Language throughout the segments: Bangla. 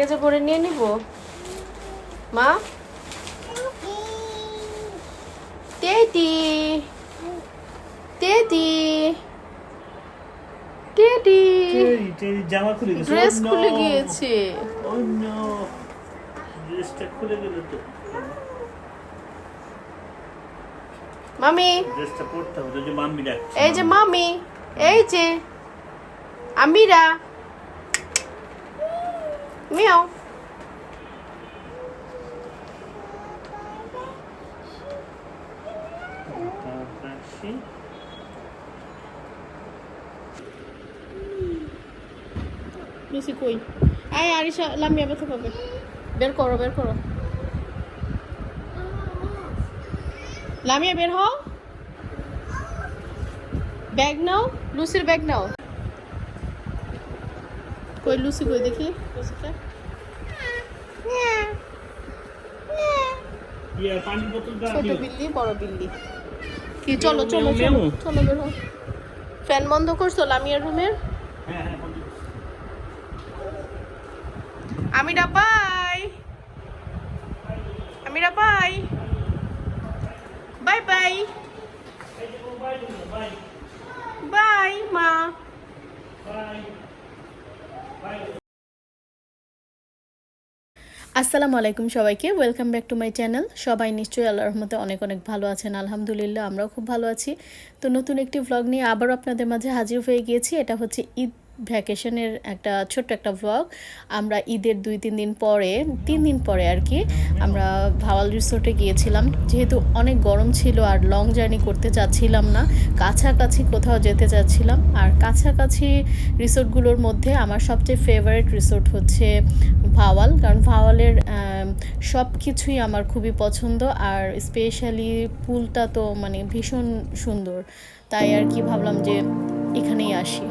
লাগেজে ভরে নিয়ে নিব? মা? টেডি টেডি টেডি জামা খুলে গেছে। ড্রেস খুলে গিয়েছে। Oh, no! ড্রেসটা খুলে গেল তো। মামি। ড্রেসটা পরতে হবে যে ডাকছে। এই যে মামি এই যে আমিরা। মিয়াও। লুসি কই আয় আরিশা লামিয়া ব্যথা পাবে বের করো বের করো লামিয়া বের হও ব্যাগ নাও লুসির ব্যাগ নাও কই লুসি কই দেখি। ইয়া, বোতলটা ছোট বিল্লি বড় বিল্লি। কি চলো চলো চলো। চলো বের। ফ্যান বন্ধ করছ লামিয়ার রুমের। Amira bye. Amira bye. Bye bye. Bye মা। আসসালামু আলাইকুম সবাইকে welcome back to my channel সবাই নিশ্চয়ই আল্লাহ রহমতে অনেক অনেক ভালো আছেন, আলহামদুলিল্লাহ আমরাও খুব ভালো আছি। তো নতুন একটি ভ্লগ নিয়ে আবারও আপনাদের মাঝে হাজির হয়ে গিয়েছি, এটা হচ্ছে ঈদ ভ্যাকেশনের একটা ছোট্ট একটা ভ্লগ আমরা ঈদের দুই, তিন দিন পরে, তিন দিন পরে আর কি, আমরা ভাওয়াল রিসোর্টে গিয়েছিলাম। যেহেতু অনেক গরম ছিল আর লং জার্নি করতে চাচ্ছিলাম না, কাছাকাছি কোথাও যেতে চাচ্ছিলাম। আর কাছাকাছি রিসোর্টগুলোর মধ্যে আমার সবচেয়ে ফেভারিট রিসোর্ট হচ্ছে ভাওয়াল, কারণ ভাওয়ালের সব কিছুই আমার খুবই পছন্দ। আর স্পেশালি পুলটা তো মানে ভীষণ সুন্দর। তাই আর কি ভাবলাম যে এখানেই আসি।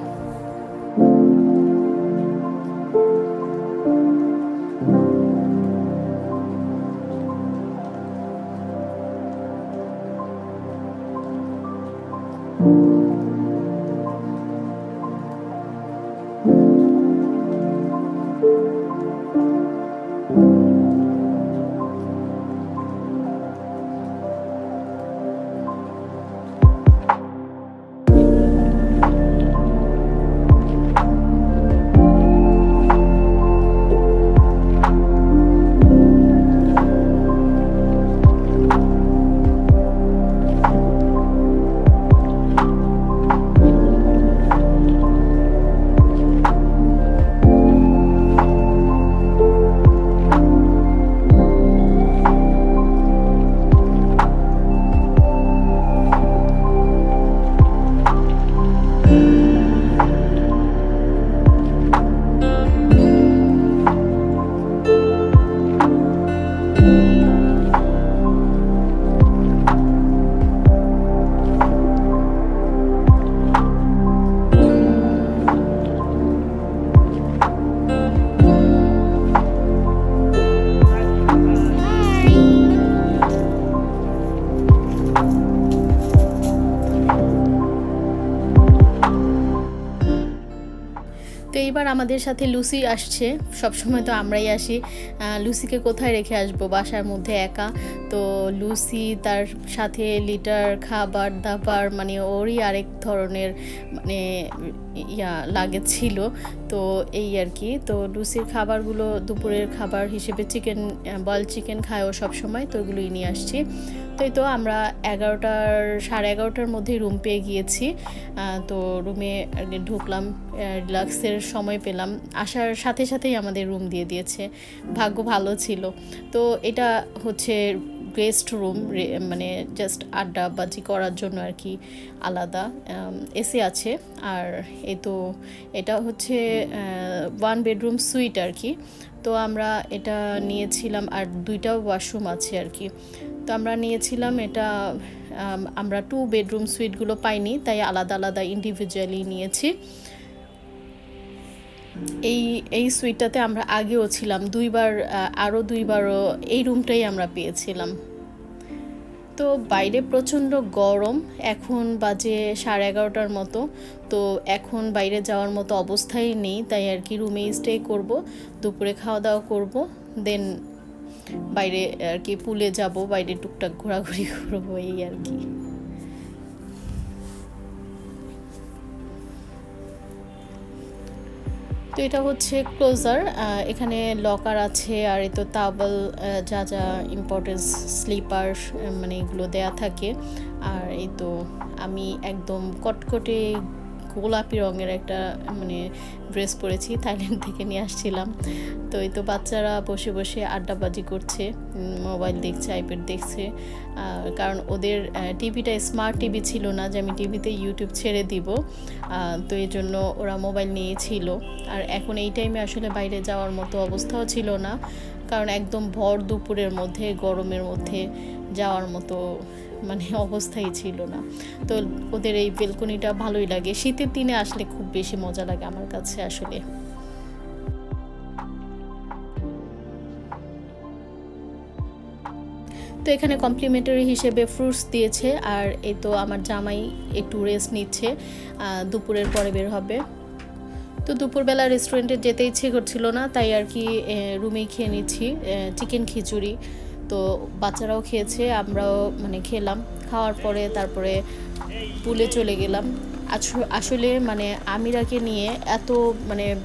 আমাদের সাথে লুসি আসছে। সবসময় তো আমরাই আসি। লুসিকে কোথায় রেখে আসব? বাসার মধ্যে একা। তো লুসি তার সাথে লিটার, খাবার, দাবার মানে ওরই আরেক ধরনের মানে ইয়া লাগে ছিল। তো এই আর কি। তো লুসির খাবারগুলো দুপুরের খাবার হিসেবে চিকেন বয়েল চিকেন খায় ও সবসময়। তো ওগুলোই নিয়ে আসছি। তো এই তো আমরা এগারোটার, সাড়ে এগারোটার মধ্যে রুম পেয়ে গিয়েছি। তো রুমে ঢুকলাম রিল্যাক্সের সময় পেলাম। আসার সাথে সাথেই আমাদের রুম দিয়ে দিয়েছে। ভাগ্য ভালো ছিল। তো এটা হচ্ছে গেস্ট রুম মানে জাস্ট আড্ডা বাজি করার জন্য আর কি আলাদা। এসি আছে। আর এই তো এটা হচ্ছে ওয়ান বেডরুম সুইট আর কি। তো আমরা এটা নিয়েছিলাম আর দুইটা ওয়াশরুম আছে আর কি। তো আমরা নিয়েছিলাম, এটা আমরা টু বেডরুম সুইটগুলো পাইনি, তাই আলাদা আলাদা ইন্ডিভিজুয়ালি নিয়েছি। এই এই সুইটটাতে আমরা আগেও ছিলাম, দুইবার আরও দুইবারও এই রুমটাই আমরা পেয়েছিলাম। তো বাইরে প্রচণ্ড গরম, এখন বাজে সাড়ে এগারোটার মতো, তো এখন বাইরে যাওয়ার মতো অবস্থাই নেই, তাই আর কি রুমেই স্টে করব, দুপুরে খাওয়া দাওয়া করব দেন বাইরে আর কি পুলে যাব, বাইরে টুকটাক ঘোরাঘুরি করব, এই আর কি। তো এটা হচ্ছে ক্লোজার এখানে লকার আছে, আর এই তো তাবল যা যা ইম্পর্টেন্স স্লিপার মানে এগুলো দেয়া থাকে। আর এই তো আমি একদম কটকটে গোলাপি রঙের একটা মানে ড্রেস পরেছি থাইল্যান্ড থেকে নিয়ে আসছিলাম। তো এই তো বাচ্চারা বসে বসে আড্ডাবাজি করছে মোবাইল দেখছে আইপ্যাড দেখছে কারণ ওদের টিভিটা স্মার্ট টিভি ছিল না যে আমি টিভিতে ইউটিউব ছেড়ে দিব তো এই জন্য ওরা মোবাইল নিয়েছিল আর এখন এই টাইমে আসলে বাইরে যাওয়ার মতো অবস্থাও ছিল না, কারণ একদম ভর দুপুরের মধ্যে, গরমের মধ্যে যাওয়ার মতো মানে অবস্থাই ছিল না। তো ওদের এই বেলকনিটা ভালোই লাগে। শীতের দিনে আসলে খুব বেশি মজা লাগে আমার কাছে আসলে। তো এখানে কমপ্লিমেন্টারি হিসেবে ফ্রুটস দিয়েছে আর এই তো আমার জামাই একটু রেস্ট নিচ্ছে। দুপুরের পরে বের হবে। তো দুপুরবেলা রেস্টুরেন্টে যেতে ইচ্ছে করছিল না, তাই আর কি রুমেই খেয়ে নিচ্ছি চিকেন খিচুড়ি। তো বাচ্চারাও খেয়েছে আমরাও মানে খেলাম। খাওয়ার পরে তারপরে পুলে চলে গেলাম। আস- আসলে মানে আমিরাকে নিয়ে এত মানে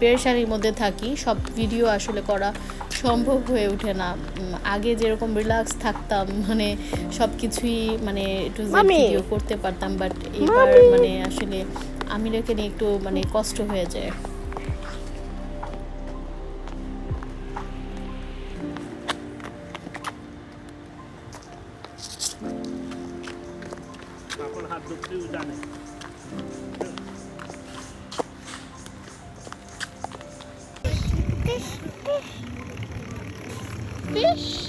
পেরেশানির মধ্যে থাকি সব ভিডিও আসলে করা সম্ভব হয়ে ওঠে না। আগে যেরকম রিল্যাক্স থাকতাম মানে সব কিছুই মানে একটু ভিডিও করতে পারতাম বাট এবার মানে আসলে আমিরাকে নিয়ে একটু মানে কষ্ট হয়ে যায়। Fish.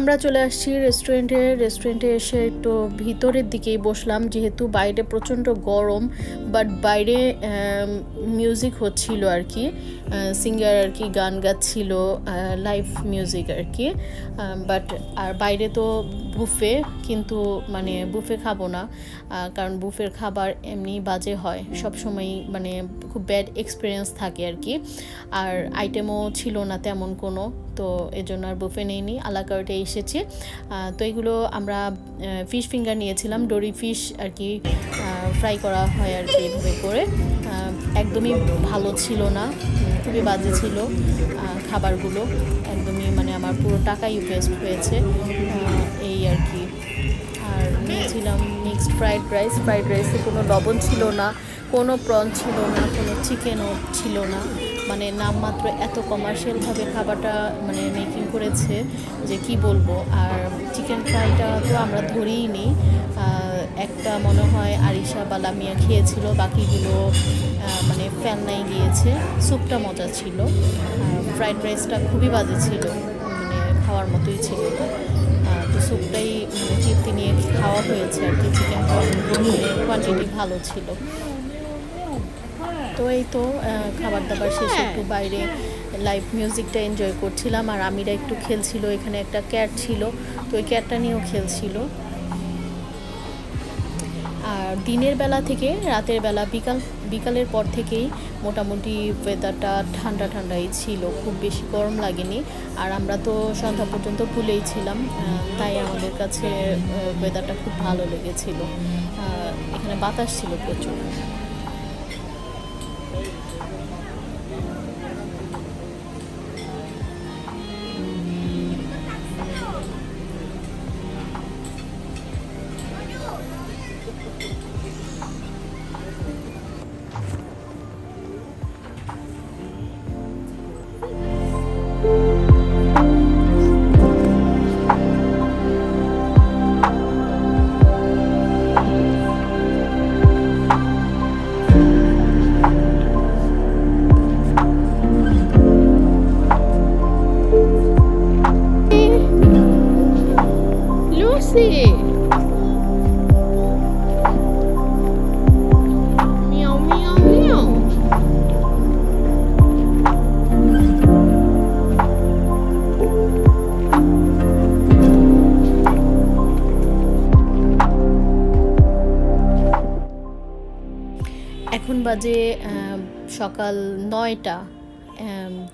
আমরা চলে আসছি রেস্টুরেন্টে রেস্টুরেন্টে এসে একটু ভিতরের দিকেই বসলাম, যেহেতু বাইরে প্রচণ্ড গরম বাট বাইরে মিউজিক হচ্ছিল আর কি। সিঙ্গার আর কি গান গাচ্ছিল লাইভ মিউজিক আর কি। বাট আর বাইরে তো বুফে, কিন্তু মানে বুফে খাব না কারণ বুফের খাবার এমনি বাজে হয়। সব সময় মানে খুব ব্যাড এক্সপিরিয়েন্স থাকে আর কি। আর আইটেমও ছিল না তেমন কোনো, তো এজন্য আর বুফে নেইনি আলাকার্টে এসেছি। তো এগুলো আমরা ফিশ ফিঙ্গার নিয়েছিলাম ডোরি ফিশ আর কি ফ্রাই করা হয় আর কি এভাবে করে। একদমই ভালো ছিল না, খুবই বাজে ছিল খাবারগুলো। একদমই মানে আমার পুরো টাকাই ওয়েস্ট হয়েছে এই আর কি। আর নিয়েছিলাম মিক্সড ফ্রাইড রাইস ফ্রাইড রাইসে কোনো লবণ ছিল না, কোনো প্রন ছিল না, কোনো চিকেনও ছিল না। মানে নামমাত্র এত কমার্শিয়ালভাবে খাবারটা মানে মেকিং করেছে যে কি বলব। আর চিকেন ফ্রাইটা তো আমরা ধরেই নিই। একটা মনে হয় আরিশা বা লামিয়া খেয়েছিল, বাকিগুলো মানে ফ্যান্নাই গিয়েছে। স্যুপটা মজা ছিল। ফ্রাইড রাইসটা খুবই বাজে ছিল। মানে খাওয়ার মতোই ছিল। না স্যুপটাই তৃপ্তি নিয়ে খাওয়া হয়েছে আর কি চিকেন কোয়ান্টিটি ভালো ছিল। তো এই তো খাবার দাবার শেষে একটু বাইরে লাইভ মিউজিকটা এনজয় করছিলাম আর আমিরা একটু খেলছিল এখানে একটা ক্যাট ছিল তো ওই ক্যাটটা নিয়েও খেলছিল। আর দিনের বেলা থেকে রাতের বেলা বিকাল বিকালের পর থেকেই মোটামুটি ওয়েদারটা ঠান্ডা ঠান্ডাই ছিল, খুব বেশি গরম লাগেনি। আর আমরা তো সন্ধ্যা পর্যন্ত পুলেই ছিলাম তাই আমাদের কাছে ওয়েদারটা খুব ভালো লেগেছিল। এখানে বাতাস ছিল প্রচুর। বাজে সকাল নয়টা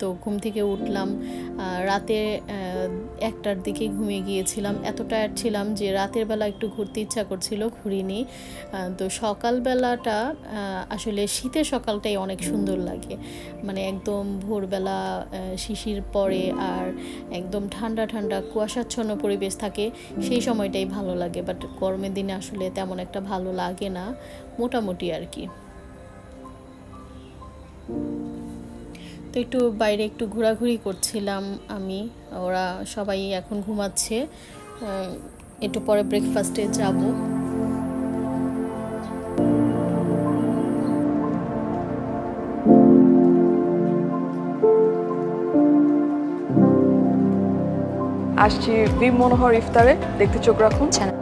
তো ঘুম থেকে উঠলাম। রাতে একটার দিকে ঘুমিয়ে গিয়েছিলাম। এত টায়ার্ড ছিলাম যে রাতের বেলা একটু ঘুরতে ইচ্ছা করছিল, ঘুরিনি। তো সকালবেলাটা আসলে শীতের সকালটাই অনেক সুন্দর লাগে। মানে একদম ভোরবেলা শিশির পরে আর একদম ঠান্ডা ঠান্ডা, কুয়াশাচ্ছন্ন পরিবেশ থাকে, সেই সময়টাই ভালো লাগে। বাট গরমের দিনে আসলে তেমন একটা ভালো লাগে না, মোটামুটি আর কি। তো একটু বাইরে একটু ঘোরাঘুরি করছিলাম আমি। ওরা সবাই এখন ঘুমাচ্ছে। আহ, একটু পরে ব্রেকফাস্টে যাব। আসছি ভীম মনোহর ইফতারে। দেখতে চোখ রাখুন।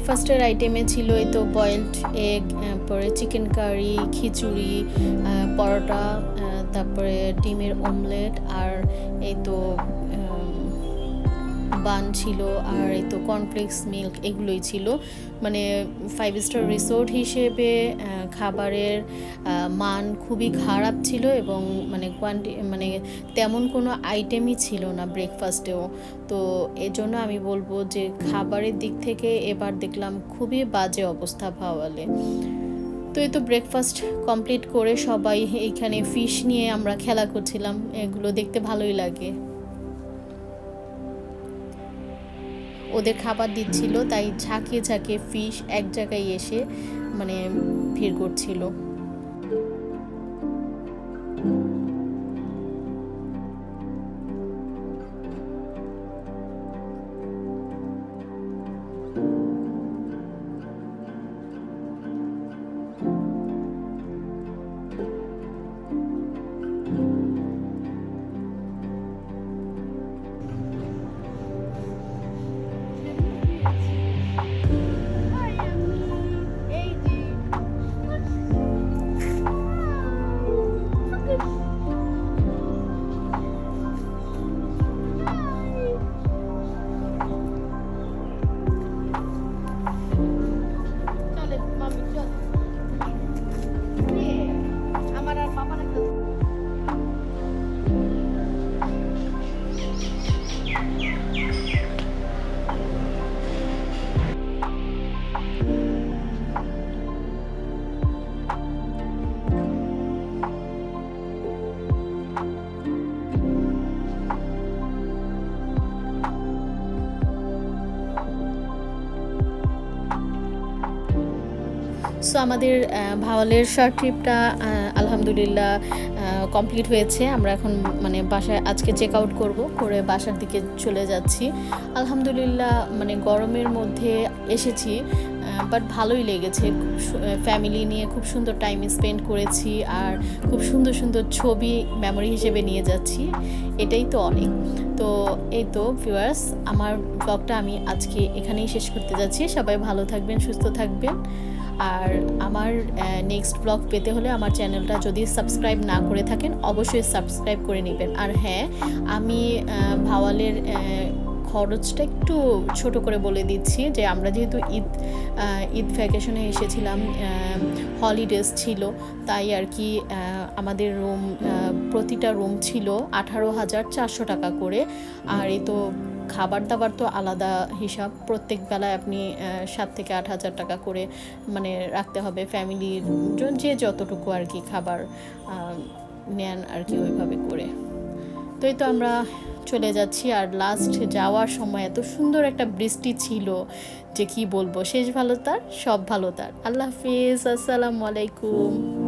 ব্রেকফাস্টের আইটেমে ছিল এই তো বয়েলড এগ পরে চিকেন কারি খিচুড়ি পরোটা তারপরে ডিমের অমলেট আর এই তো বান ছিল আর এই তো কর্নফ্লেক্স মিল্ক এগুলোই ছিল। মানে ফাইভ স্টার রিসোর্ট হিসেবে খাবারের মান খুবই খারাপ ছিল এবং মানে কোয়ান্টি মানে তেমন কোনো আইটেমই ছিল না ব্রেকফাস্টেও তো এজন্য আমি বলব যে খাবারের দিক থেকে এবার দেখলাম খুবই বাজে অবস্থা ভাওয়ালে। তো এই তো ব্রেকফাস্ট কমপ্লিট করে সবাই এইখানে ফিশ নিয়ে আমরা খেলা করছিলাম। এগুলো দেখতে ভালোই লাগে। ওদের খাবার দিচ্ছিল তাই ঝাঁকিয়ে ঝাঁকিয়ে ফিশ এক জায়গায় এসে মানে ভিড় করছিল। আমাদের ভাওয়ালের শর্ট ট্রিপটা আলহামদুলিল্লাহ কমপ্লিট হয়েছে। আমরা এখন মানে বাসায় আজকে চেক আউট করব, করে বাসার দিকে চলে যাচ্ছি। আলহামদুলিল্লাহ মানে গরমের মধ্যে এসেছি বাট ভালোই লেগেছে। ফ্যামিলি নিয়ে খুব সুন্দর টাইম স্পেন্ড করেছি, আর খুব সুন্দর সুন্দর ছবি মেমোরি হিসেবে নিয়ে যাচ্ছি। এটাই তো অনেক। তো, এই তো ভিউয়ার্স আমার ব্লগটা আমি আজকে এখানেই শেষ করতে যাচ্ছি। সবাই ভালো থাকবেন, সুস্থ থাকবেন। আর আমার নেক্সট ব্লগ পেতে হলে আমার চ্যানেলটা যদি সাবস্ক্রাইব না করে থাকেন, অবশ্যই সাবস্ক্রাইব করে নেবেন। আর হ্যাঁ আমি ভাওয়ালের খরচটা একটু ছোট করে বলে দিচ্ছি যে আমরা যেহেতু ঈদ ঈদ ভ্যাকেশনে এসেছিলাম হলিডেজ ছিল, তাই আর কি আমাদের রুম প্রতিটা রুম ছিল আঠারো হাজার চারশো টাকা করে। আর এই তো খাবার দাবার তো আলাদা হিসাব। প্রত্যেক বেলায় আপনি সাত থেকে আট হাজার টাকা করে মানে রাখতে হবে ফ্যামিলির যে যতটুকু আর কি খাবার নেন আর কি ওইভাবে করে। তো এই তো আমরা চলে যাচ্ছি। আর লাস্ট যাওয়ার সময় এত সুন্দর একটা বৃষ্টি ছিল যে কি বলব? শেষ ভালো তার, সব ভালো তার। আল্লাহ হাফিজ, আসসালামু আলাইকুম।